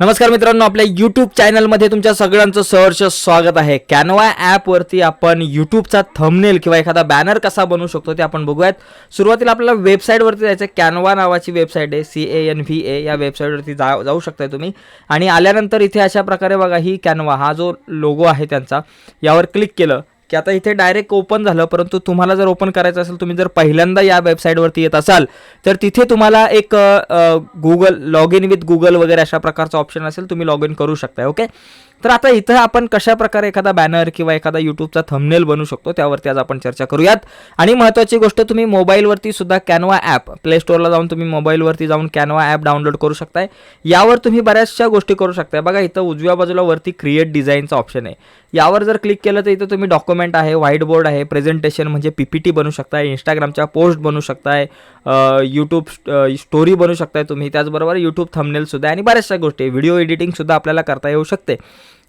नमस्कार मित्रांनो आपल्या यूट्यूब चॅनलमध्ये तुमच्या सगळ्यांचं सहर्ष स्वागत आहे. कॅनवा ॲपवरती आपण यूट्यूबचा थंबनेल किंवा एखादा बॅनर कसा बनवू शकतो ते आपण बघूयात. सुरुवातीला आपल्याला वेबसाईटवरती जायचं आहे कॅनवा नावाची वेबसाईट आहे. C A N V A या वेबसाईटवरती जा जाऊ शकताय तुम्ही. आणि आल्यानंतर इथे अशा प्रकारे बघा ही कॅनवा हा जो लोगो आहे त्यांचा यावर क्लिक केलं. की आता इथे डायरेक्ट ओपन झालं परंतु तुम्हाला जर ओपन करायचं असेल तुम्ही जर पहिल्यांदा या वेबसाईटवरती येत असाल तर तिथे तुम्हाला एक Google log in with Google वगैरे अशा प्रकारचा ऑप्शन असेल तुम्ही लॉग इन करू शकताय ओके तर आता इथं आपण कशा प्रकारे एखादा बॅनर किंवा एखादा यूट्यूबचा थंबनेल बनवू शकतो त्यावरती आज आपण चर्चा करूयात. आणि महत्त्वाची गोष्ट तुम्ही मोबाईलवरती सुद्धा कॅनवा ॲप प्ले स्टोअरला जाऊन तुम्ही मोबाईलवरती जाऊन कॅनवा ॲप डाउनलोड करू शकताय. यावर तुम्ही बऱ्याचशा गोष्टी करू शकताय. बघा इथं उजव्या बाजूला वरती क्रिएट डिझाईनचा ऑप्शन आहे. यावर जर क्लिक केलं तर इथं तुम्ही डॉक्युमेंट आहे व्हाईट बोर्ड आहे प्रेझेंटेशन म्हणजे पी पी टी बनू शकताय इंस्टाग्रामच्या पोस्ट बनू शकताय यूट्यूब स्टोरी बनू शकताय तुम्ही. त्याचबरोबर यूट्यूब थंबनेलसुद्धा आणि बऱ्याचशा गोष्टी व्हिडिओ एडिटिंगसुद्धा आपल्याला करता येऊ शकते.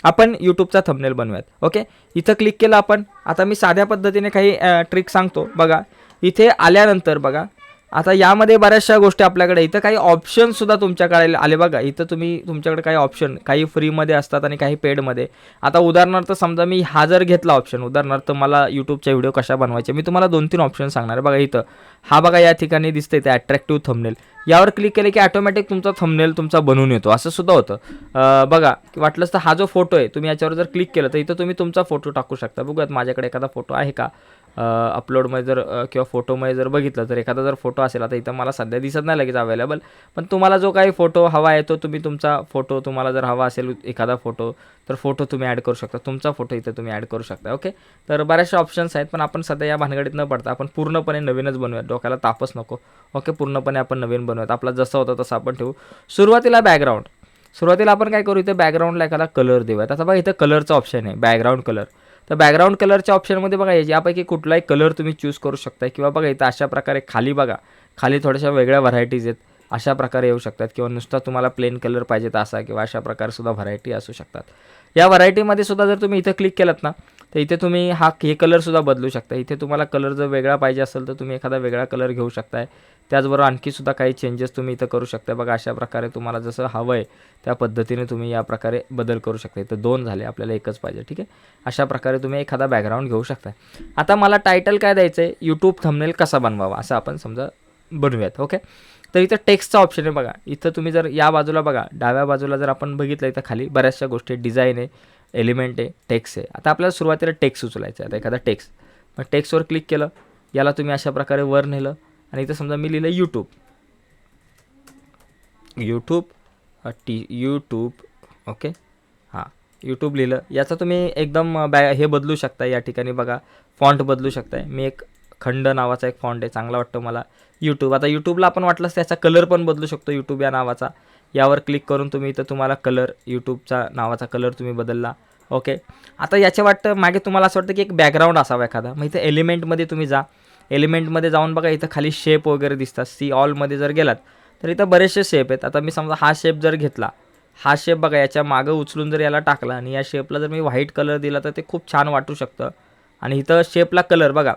आपण यूट्यूबचा थंबनेल बनवूयात. ओके इथं क्लिक केलं आपण. आता मी साध्या पद्धतीने काही ट्रिक सांगतो. बघा इथे आल्यानंतर बघा आता यामध्ये बऱ्याचशा गोष्टी आपल्याकडे. इथं काही ऑप्शनसुद्धा तुमच्याकडे आले बघा. इथं तुम्ही तुमच्याकडे काही ऑप्शन काही फ्रीमध्ये असतात आणि काही पेडमध्ये आता उदाहरणार्थ समजा मी हा जर घेतला ऑप्शन उदाहरणार्थ मला यूट्यूबच्या व्हिडिओ कशा बनवायचे? मी तुम्हाला दोन तीन ऑप्शन सांगणार बघा इथं. हा बघा या ठिकाणी दिसतं इथे अट्रॅक्टिव्ह थंबनेल यावर क्लिक केले की ऑटोमॅटिक तुमचा थंबनेल तुमचा बनवून येतो. असं सुद्धा होतं. बघा वाटलंच तर हा जो फोटो आहे तुम्ही याच्यावर जर क्लिक केलं तर इथं तुम्ही तुमचा फोटो टाकू शकता. बघूयात माझ्याकडे एखादा फोटो आहे का? अपलोडमध्ये जर किंवा फोटोमध्ये जर बघितलं तर एखादा जर फोटो असेल आता इथं मला सध्या दिसत नाही लगेच अवेलेबल पण तुम्हाला जो काही फोटो हवा आहे तो तुम्ही तुमचा फोटो तुम्हाला जर हवा असेल एखादा फोटो तर फोटो तुम्ही ॲड करू शकता. तुमचा फोटो इथं तुम्ही ॲड करू शकता ओके तर बऱ्याचशा ऑप्शन्स आहेत पण आपण सध्या या भानगडीत न पडता आपण पूर्णपणे नवीनच बनवूया डोक्याला तापच नको ओके पूर्णपणे आपण नवीन बनवत आपला जसं होतं तसं आपण ठेवू. सुरुवातीला बॅकग्राऊंड सुरुवातीला आपण काय करू इथे बॅकग्राऊंडला एखादा कलर देऊयात. आता बघा इथं कलरचा ऑप्शन आहे बॅकग्राऊंड कलर तर बॅकग्राऊंड कलरच्या ऑप्शनमध्ये बघा यापैकी कुठलाही कलर तुम्ही चूज करू शकता किंवा बघा इथं अशा प्रकारे खाली बघा. खाली थोड्याशा वेगळ्या व्हरायटीज आहेत. अशा प्रकारे येऊ शकतात. किंवा नुसता तुम्हाला प्लेन कलर पाहिजे तर असा किंवा अशा प्रकारे सुद्धा व्हरायटी असू शकतात. या व्हरायटीमध्ये सुद्धा जर तुम्ही इथं क्लिक केलात ना तर इथे तुम्ही हा हे कलरसुद्धा बदलू शकता. इथे तुम्हाला कलर जर वेगळा पाहिजे असेल तर तुम्ही एखादा वेगळा कलर घेऊ शकताय. त्याचबरोबर आणखी सुद्धा काही चेंजेस तुम्ही इथं करू शकता बघा अशा प्रकारे तुम्हाला जसं हवं आहे त्या पद्धतीने तुम्ही या प्रकारे बदल करू शकता इथं दोन झाले आपल्याला एकच पाहिजे ठीक आहे? अशा प्रकारे तुम्ही एखादा बॅकग्राऊंड घेऊ शकता आता मला टायटल काय द्यायचं आहे यूट्यूब थंबनेल कसा बनवावा? असं आपण समजा बनवूयात ओके? तर इथं टेक्स्टचा ऑप्शन आहे बघा. इथं तुम्ही जर या बाजूला बघा डाव्या बाजूला जर आपण बघितलं इथं खाली बऱ्याचशा गोष्टी डिझाईन आहे एलिमेंट आहे टेक्स्ट आहे. आता आपल्याला सुरुवातीला टेक्स्ट उचलायचं आहे आता एखादा टेक्स्ट मग टेक्स्टवर क्लिक केलं याला तुम्ही अशा प्रकारे वर नेलं आणि इथं समजा मी लिहिलं YouTube YouTube T YouTube okay? हां यूट्यूब लिहिलं. याचा तुम्ही एकदम बॅ हे बदलू शकता. या ठिकाणी बघा फॉन्ट बदलू शकताय. मी एक खंड नावाचा एक फॉन्ट आहे. चांगला वाटतो मला. यूट्यूब आता यूट्यूबला आपण वाटलंच त्याचा कलर पण बदलू शकतो यूट्यूब या नावाचा. यावर क्लिक करून तुम्ही इथं तुम्हाला कलर यूट्यूबचा नावाचा कलर तुम्ही बदलला. ओके? आता याच्या वाटतं मागे तुम्हाला असं वाटतं की एक बॅकग्राऊंड असावा एखादा. मग इथं एलिमेंटमध्ये तुम्ही जा. एलिमेंटमध्ये जाऊन बघा इथं खाली शेप वगैरे दिसतात. सी ऑलमध्ये जर गेलात तर इथं बरेचसे शेप आहेत. आता मी समजा हा शेप जर घेतला हा शेप बघा याच्या मागं उचलून जर याला टाकला आणि या शेपला जर मी व्हाईट कलर दिला तर ते खूप छान वाटू शकतं. आणि इथं शेपला कलर बघा.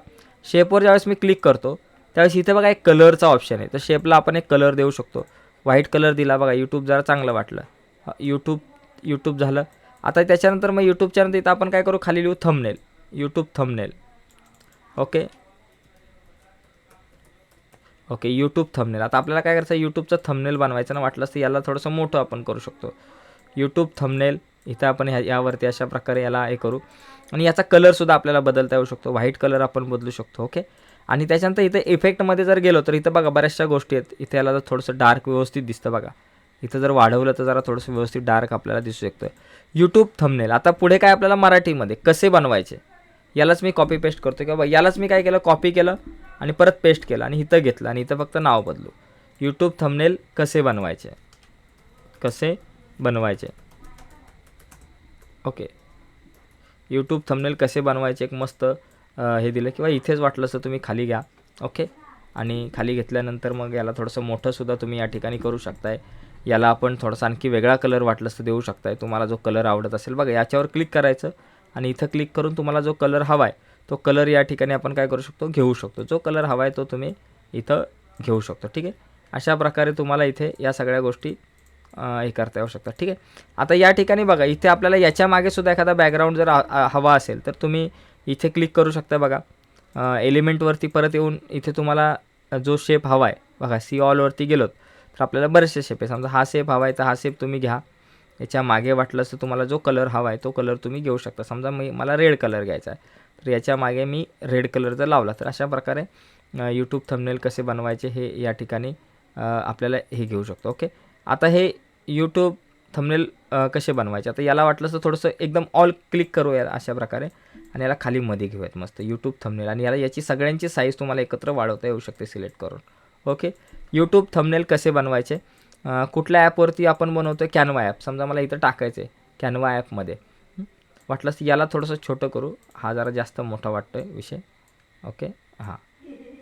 शेपवर ज्यावेळेस मी क्लिक करतो त्यावेळेस इथं बघा एक कलरचा ऑप्शन आहे. तर शेपला आपण एक कलर देऊ शकतो. व्हाईट कलर दिला बघा यूट्यूब जरा चांगलं वाटलं. यूट्यूब यूट्यूब झालं. आता त्याच्यानंतर मग यूट्यूबच्यानंतर इथं आपण काय करू? खाली लिहू thumbnail YouTube thumbnail okay okay YouTube thumbnail आता आपल्याला काय करायचं यूट्यूबचं थंबनेल बनवायचं ना वाटलं असतं याला थोडंसं मोठं आपण करू शकतो. यूट्यूब थंबनेल इथं आपण ह्या यावरती अशा प्रकारे याला हे करू. आणि याचा कलरसुद्धा आपल्याला बदलता येऊ शकतो. व्हाईट कलर आपण बदलू शकतो ओके? आणि त्याच्यानंतर इथं इफेक्टमध्ये जर गेलो तर इथं बघा बऱ्याचशा गोष्टी आहेत. इथे याला जर थोडंसं डार्क व्यवस्थित दिसतं बघा. इथं जर वाढवलं तर जरा थोडंसं व्यवस्थित डार्क आपल्याला दिसू शकतं. यूट्यूब थंबनेल आता पुढे काय आपल्याला मराठीमध्ये? कसे बनवायचे? यालाच मी कॉपी पेस्ट करतो किंवा यालाच मी काय केलं? कॉपी केलं. आणि परत पेस्ट केलं आणि इथं घेतलं आणि इथं फक्त नाव बदलू. यूट्यूब थंबनेल कसे बनवायचे? कसे बनवायचे? ओके यूट्यूब थंबनेल कसे बनवायचे? एक मस्त हे दिलं किंवा इथेच वाटलं असं तुम्ही खाली घ्या. ओके आणि खाली घेतल्यानंतर मग याला थोडंसं मोठंसुद्धा तुम्ही या ठिकाणी करू शकताय. याला आपण थोडासा आणखी वेगळा कलर वाटलंच तर देऊ शकताय. तुम्हाला जो कलर आवडत असेल बघा याच्यावर क्लिक करायचं आणि इथं क्लिक करून तुम्हाला जो कलर हवा आहे तो कलर या ठिकाणी आपण काय करू शकतो? घेऊ शकतो. जो कलर हवा आहे तो तुम्ही इथं घेऊ शकतो. ठीक आहे? अशा प्रकारे तुम्हाला इथे या सगळ्या गोष्टी हे करता येऊ शकतात. ठीक आहे? आता या ठिकाणी बघा इथे आपल्याला याच्या मागे सुद्धा एखादा बॅकग्राऊंड जर हवा असेल तर तुम्ही इथे क्लिक करू शकता बघा. एलिमेंटवरती परत येऊन इथे तुम्हाला जो शेप हवा आहे बघा सी ऑलवरती गेलोत तर आपल्याला बरेचसे शेप आहे. समजा हा शेप हवा आहे तर हा शेप तुम्ही घ्या. याच्या मागे वाटलं तर तुम्हाला जो कलर हवा आहे तो कलर तुम्ही घेऊ शकता. समजा मी मला रेड कलर घ्यायचा आहे. तर याच्या मागे मी रेड कलर जर लावला तर अशा प्रकारे यूट्यूब थंबनेल कसे बनवायचे हे या ठिकाणी आपल्याला हे घेऊ शकतो. ओके आता हे यूट्यूब थंबनेल कसे बनवायचे? आता याला वाटलं तर थोडंसं एकदम ऑल क्लिक करूया अशा प्रकारे. आणि याला खाली मध्ये घेऊयात मस्त यूट्यूब थंबनेल आणि याला याची सगळ्यांची साईज तुम्हाला एकत्र वाढवता येऊ शकते सिलेक्ट करून. ओके यूट्यूब थंबनेल कसे बनवायचे? कुठल्या ॲपवरती आपण बनवतो कॅनवा ॲप. समजा मला इथं टाकायचं आहे कॅनवा ॲपमध्ये वाटलंच याला थोडंसं छोटं करू. हा जरा जास्त मोठा वाटतो आहे विषय. ओके? हां.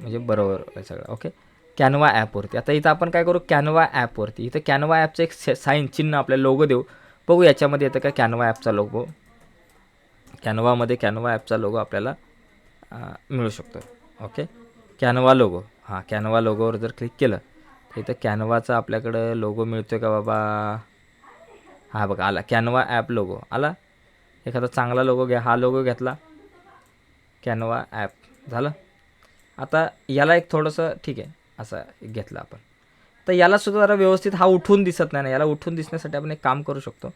म्हणजे बरोबर आहे सगळं. ओके? कॅनवा ॲपवरती. आता इथं आपण काय करू? कॅनवा ॲपवरती. इथं कॅनवा ॲपचं एक साईन चिन्ह आपल्याला लोगो देऊ. बघू याच्यामध्ये येतं का कॅनवा ॲपचा लोगो कॅनवामध्ये कॅनवा ॲपचा लोगो आपल्याला मिळू शकतो ओके? कॅनवा लोगो हां कॅनवा लोगोवर जर क्लिक केलं इथं कॅनवाचा आपल्याकडं लोगो मिळतो का बाबा? हा बघा आला. कॅनवा ॲप लोगो आला? एखादा चांगला लोगो घ्या. हा लोगो घेतला. कॅनवा ॲप झालं? आता याला एक थोडंसं ठीक आहे. असं घेतलं आपण. तर याला सुद्धा जरा व्यवस्थित हा उठून दिसत नाही ना. याला उठून दिसण्यासाठी आपण एक काम करू शकतो.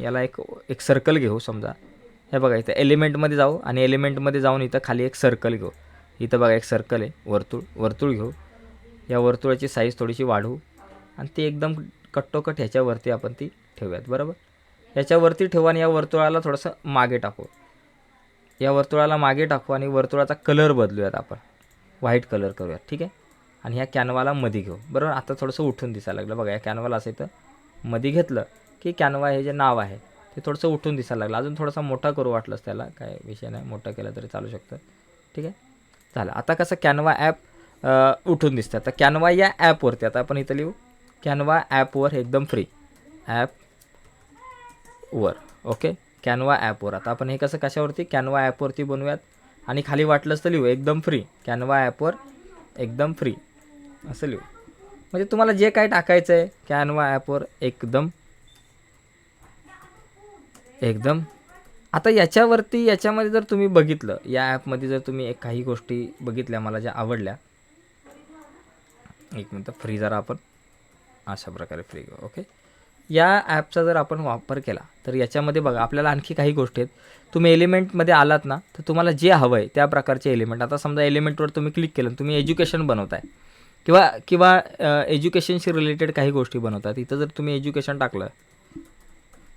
याला एक एक सर्कल घेऊ समजा. हे बघा इथं एलिमेंटमध्ये जाऊ आणि एलिमेंटमध्ये जाऊन इथं खाली एक सर्कल घेऊ. इथं बघा एक सर्कल आहे. वर्तुळ वर्तुळ घेऊ. या वर्तुळाची साईज थोडीशी वाढवू. आणि ती एकदम कट्टोकट ह्याच्यावरती आपण ती ठेवूयात बरोबर? ह्याच्यावरती ठेवू आणि या वर्तुळाला थोडंसं मागे टाकू. या वर्तुळाला मागे टाकू आणि वर्तुळाचा कलर बदलूयात आपण. व्हाईट कलर करूयात ठीक आहे? आणि ह्या कॅनवाला मध्ये घेऊ. बरोबर? आता थोडंसं उठून दिसायला लागलं. बघा या कॅनवाला असं इथं मध्ये घेतलं की कॅनवा हे जे नाव आहे ते थोडंसं उठून दिसायला लागलं. अजून थोडासा मोठा करू वाटलंच त्याला. काय विषय नाही. मोठा केला तरी चालू शकतं. ठीक आहे? झालं. आता कसं कॅनवा ॲप उठून दिसतं आता कॅनवा या ॲपवरती आता आपण इथं लिहू. कॅनवा ॲपवर एकदम फ्री ॲप वर. ओके कॅनवा ॲपवर आता आपण हे कसं कशावरती? कॅनवा ॲपवरती बनवूयात. आणि खाली वाटलंच तर लिहू. एकदम फ्री कॅनवा ॲपवर एकदम फ्री असं लिहू. म्हणजे तुम्हाला जे काय टाकायचं आहे कॅनवा ॲपवर एकदम एकदम. आता याच्यावरती याच्यामध्ये जर तुम्ही बघितलं या ॲपमध्ये जर तुम्ही एक काही गोष्टी बघितल्या मला ज्या आवडल्या एक मिनटं. फ्री जरा आपण अशा प्रकारे फ्री घेऊ ओके या ॲपचा जर आपण वापर केला तर याच्यामध्ये बघा आपल्याला आणखी काही गोष्टी आहेत. तुम्ही एलिमेंटमध्ये आलात ना तर तुम्हाला जे हवं आहे त्या प्रकारचे एलिमेंट आता समजा एलिमेंटवर तुम्ही क्लिक केलं तुम्ही एज्युकेशन बनवताय. किंवा किंवा एज्युकेशनशी रिलेटेड काही गोष्टी बनवतात इथं जर तुम्ही एज्युकेशन टाकलं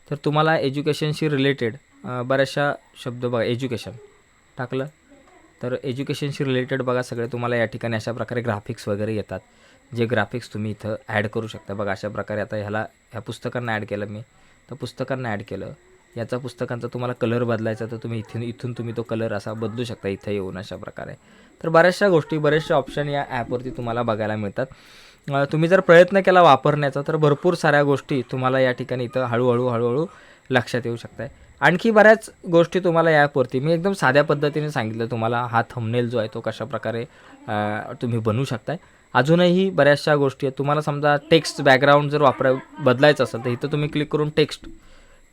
तर तुम्हाला एज्युकेशनशी रिलेटेड बऱ्याचशा शब्द बघा एज्युकेशन टाकलं. तर एज्युकेशनशी रिलेटेड बघा सगळे तुम्हाला या ठिकाणी अशा प्रकारे ग्राफिक्स वगैरे येतात. जे ग्राफिक्स तुम्ही इथं ॲड करू शकता. बघा अशा प्रकारे आता ह्याला ह्या पुस्तकांना ॲड केलं मी. तर पुस्तकांना ॲड केलं. याचा पुस्तकांचा तुम्हाला कलर बदलायचा तर तुम्ही इथून इथून तुम्ही तो कलर असा बदलू शकता इथं येऊन अशा प्रकारे. तर बऱ्याचशा गोष्टी बरेचशा ऑप्शन या ॲपवरती तुम्हाला बघायला मिळतात. तुम्ही जर प्रयत्न केला वापरण्याचा तर भरपूर साऱ्या गोष्टी तुम्हाला या ठिकाणी इथं हळूहळू हळूहळू लक्षात येऊ शकत आहे आणखी बऱ्याच गोष्टी तुम्हाला या ॲपवरती मी एकदम साध्या पद्धतीने सांगितलं तुम्हाला. हा थंबनेल जो आहे तो कशा प्रकारे तुम्ही बनवू शकताय. अजूनही बऱ्याचशा गोष्टी आहेत. तुम्हाला समजा टेक्स्ट बॅकग्राऊंड जर वापरा बदलायचं असेल तर इथं तुम्ही क्लिक करून टेक्स्ट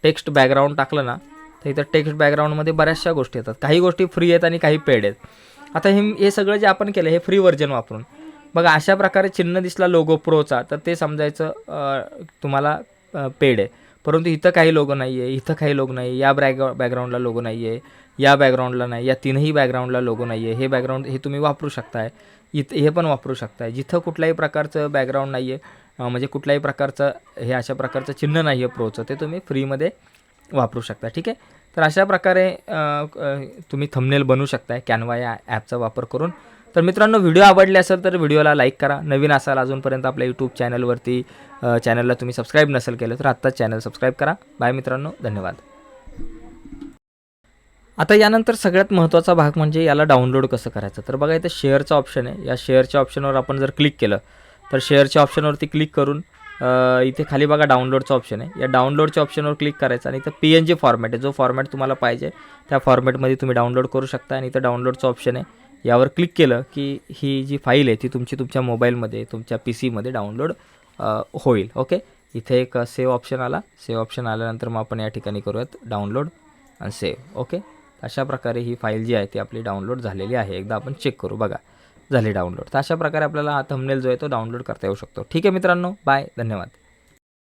टेक्स्ट बॅकग्राऊंड टाकलं ना तर इथं टेक्स्ट बॅकग्राऊंडमध्ये बऱ्याचशा गोष्टी येतात. काही गोष्टी फ्री आहेत आणि काही पेड आहेत. आता हे हे सगळं जे आपण केलं हे फ्री व्हर्जन वापरून. बघा अशा प्रकारे चिन्ह दिसला लोगो प्रोचा तर ते समजायचं तुम्हाला पेड आहे. परंतु इथं काही लोगो नाही आहे इथं काही लोगो नाही आहे या बॅग बॅकग्राऊंडला लोगो नाही आहे या बॅकग्राऊंडला नाही या तीनही बॅकग्राऊंडला लोगो नाही आहे हे बॅकग्राऊंड हे तुम्ही वापरू शकताय. इथं हे पण वापरू शकताय. जिथं कुठल्याही प्रकारचं बॅकग्राऊंड नाही आहे म्हणजे कुठल्याही प्रकारचं हे अशा प्रकारचं चिन्ह नाही आहे प्रोचं ते तुम्ही फ्रीमध्ये वापरू शकता ठीक आहे? तर अशा प्रकारे तुम्ही थंबनेल बनवू शकताय कॅनवा या ॲपचा वापर करून. तर मित्रांनो व्हिडिओ आवडले असेल तर व्हिडिओला लाईक करा. नवीन असाल अजूनपर्यंत आपल्या यूट्यूब चॅनलवरती चॅनलला तुम्ही सबस्क्राईब नसेल केलं तर आत्ताच चॅनल सबस्क्राईब करा. बाय मित्रांनो धन्यवाद. आता यानंतर सगळ्यात महत्त्वाचा भाग म्हणजे याला डाउनलोड कसं करायचं? तर बघा इथं शेअरचं ऑप्शन आहे. या शेअरच्या ऑप्शनवर आपण जर क्लिक केलं तर शेअरच्या ऑप्शनवरती क्लिक करून इथे खाली बघा डाउनलोडचं ऑप्शन आहे. या डाउनलोडच्या ऑप्शनवर क्लिक करायचं आणि इथं पी एन जी फॉर्मॅट आहे. जो फॉर्मॅट तुम्हाला पाहिजे त्या फॉर्मॅटमध्ये तुम्ही डाउनलोड करू शकता आणि इथं डाउनलोडचं ऑप्शन आहे. यावर क्लिक केलं की ही जी फाईल आहे ती तुमची तुमच्या मोबाईलमध्ये तुमच्या पी सीमध्ये डाउनलोड होईल. ओके? इथे एक सेव्ह ऑप्शन आला. सेव्ह ऑप्शन आल्यानंतर मग आपण या ठिकाणी करूयात डाउनलोड आणि सेव्ह ओके? अशा प्रकारे ही फाईल जी आहे ती आपली डाउनलोड झालेली आहे. एकदा आपण चेक करू बघा. झाली डाउनलोड. तर अशा प्रकारे आपल्याला हा थंबनेल जो आहे तो डाउनलोड करता येऊ शकतो. ठीक आहे मित्रांनो बाय धन्यवाद.